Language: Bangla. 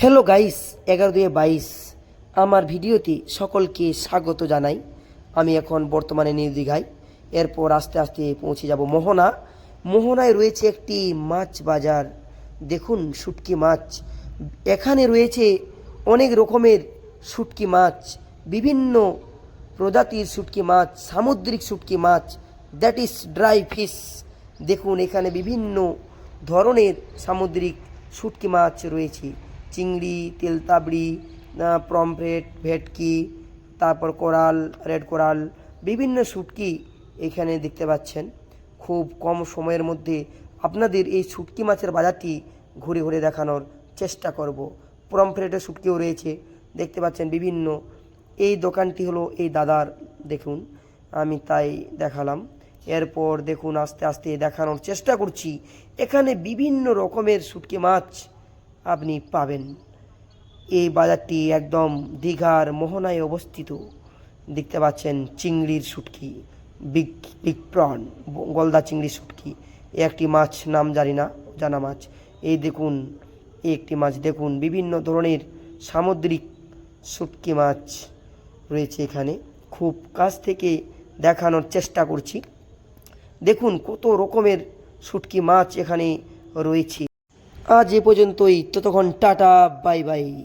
হ্যালো গাইস এগারো দুয়ে বাইশ। আমার ভিডিওতে সকলকে স্বাগত জানাই। আমি এখন বর্তমানে নিউ দীঘায় এরপর আস্তে আস্তে পৌঁছে যাব মোহনা। মোহনায় রয়েছে একটি মাছ বাজার। দেখুন শুটকি মাছ। এখানে রয়েছে অনেক রকমের শুটকি মাছ। বিভিন্ন প্রজাতির শুটকি মাছ, সামুদ্রিক শুটকি মাছ দ্যাট ইজ ড্রাই ফিশ দেখুন এখানে বিভিন্ন ধরনের সামুদ্রিক শুটকি মাছ রয়েছে। চিংড়ি, তেলতাবড়ি প্রমফ্রেট ভেটকি, তারপর কোরাল, রেড কোরাল, বিভিন্ন শুটকি এখানে দেখতে পাচ্ছেন। খুব কম সময়ের মধ্যে আপনাদের এই শুটকি মাছের বাজারটি ঘুরে ঘুরে দেখানোর চেষ্টা করব। প্রমফ্রেটের শুটকিও রয়েছে, দেখতে পাচ্ছেন বিভিন্ন। এই দোকানটি হলো এই দাদার, দেখুন, আমি তাই দেখালাম। এরপর দেখুন, আস্তে আস্তে দেখানোর চেষ্টা করছি। এখানে বিভিন্ন রকমের শুটকি মাছ আপনি পাবেন। এই বাজারটি একদম দীঘার মোহনায় অবস্থিত। দেখতে পাচ্ছেন চিংড়ির শুটকি, বিগ বিগ প্রন, গলদা চিংড়ির শুটকি। এ একটি মাছ, নাম জানি না, জানা মাছ। এই দেখুন, এই একটি মাছ দেখুন, বিভিন্ন ধরনের সামুদ্রিক শুটকি মাছ রয়েছে এখানে। খুব কাছ থেকে দেখানোর চেষ্টা করছি। দেখুন কত রকমের শুটকি মাছ এখানে রয়েছে। আজ এ পর্যন্তই। ততক্ষণ টাটা বাই বাই।